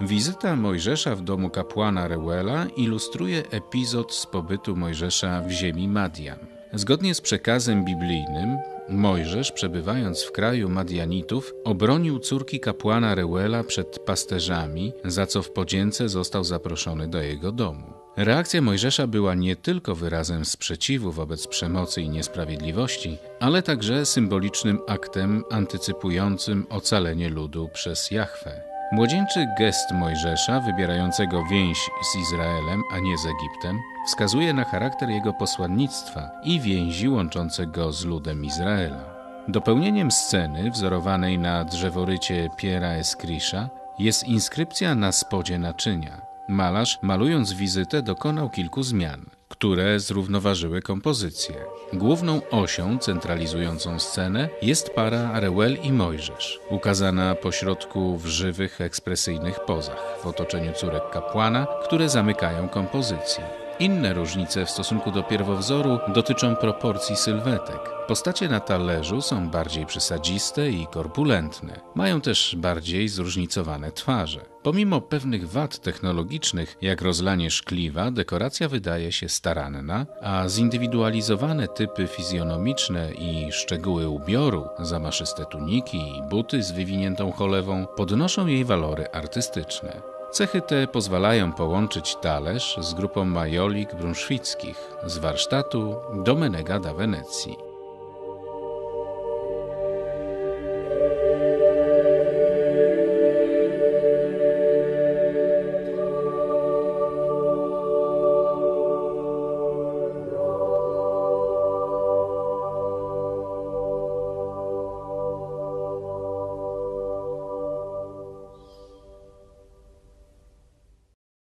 Wizyta Mojżesza w domu kapłana Reuela ilustruje epizod z pobytu Mojżesza w ziemi Madian. Zgodnie z przekazem biblijnym, Mojżesz, przebywając w kraju Madianitów, obronił córki kapłana Reuela przed pasterzami, za co w podzięce został zaproszony do jego domu. Reakcja Mojżesza była nie tylko wyrazem sprzeciwu wobec przemocy i niesprawiedliwości, ale także symbolicznym aktem antycypującym ocalenie ludu przez Jahwe. Młodzieńczy gest Mojżesza, wybierającego więź z Izraelem, a nie z Egiptem, wskazuje na charakter jego posłannictwa i więzi łączące go z ludem Izraela. Dopełnieniem sceny, wzorowanej na drzeworycie Piera Eskrisza, jest inskrypcja na spodzie naczynia. Malarz, malując wizytę, dokonał kilku zmian, które zrównoważyły kompozycję. Główną osią centralizującą scenę jest para Reuel i Mojżesz, ukazana pośrodku w żywych, ekspresyjnych pozach, w otoczeniu córek kapłana, które zamykają kompozycję. Inne różnice w stosunku do pierwowzoru dotyczą proporcji sylwetek. Postacie na talerzu są bardziej przesadziste i korpulentne. Mają też bardziej zróżnicowane twarze. Pomimo pewnych wad technologicznych, jak rozlanie szkliwa, dekoracja wydaje się staranna, a zindywidualizowane typy fizjonomiczne i szczegóły ubioru, zamaszyste tuniki i buty z wywiniętą cholewą podnoszą jej walory artystyczne. Cechy te pozwalają połączyć talerz z grupą majolik brunszwickich z warsztatu Domenega da Wenecji.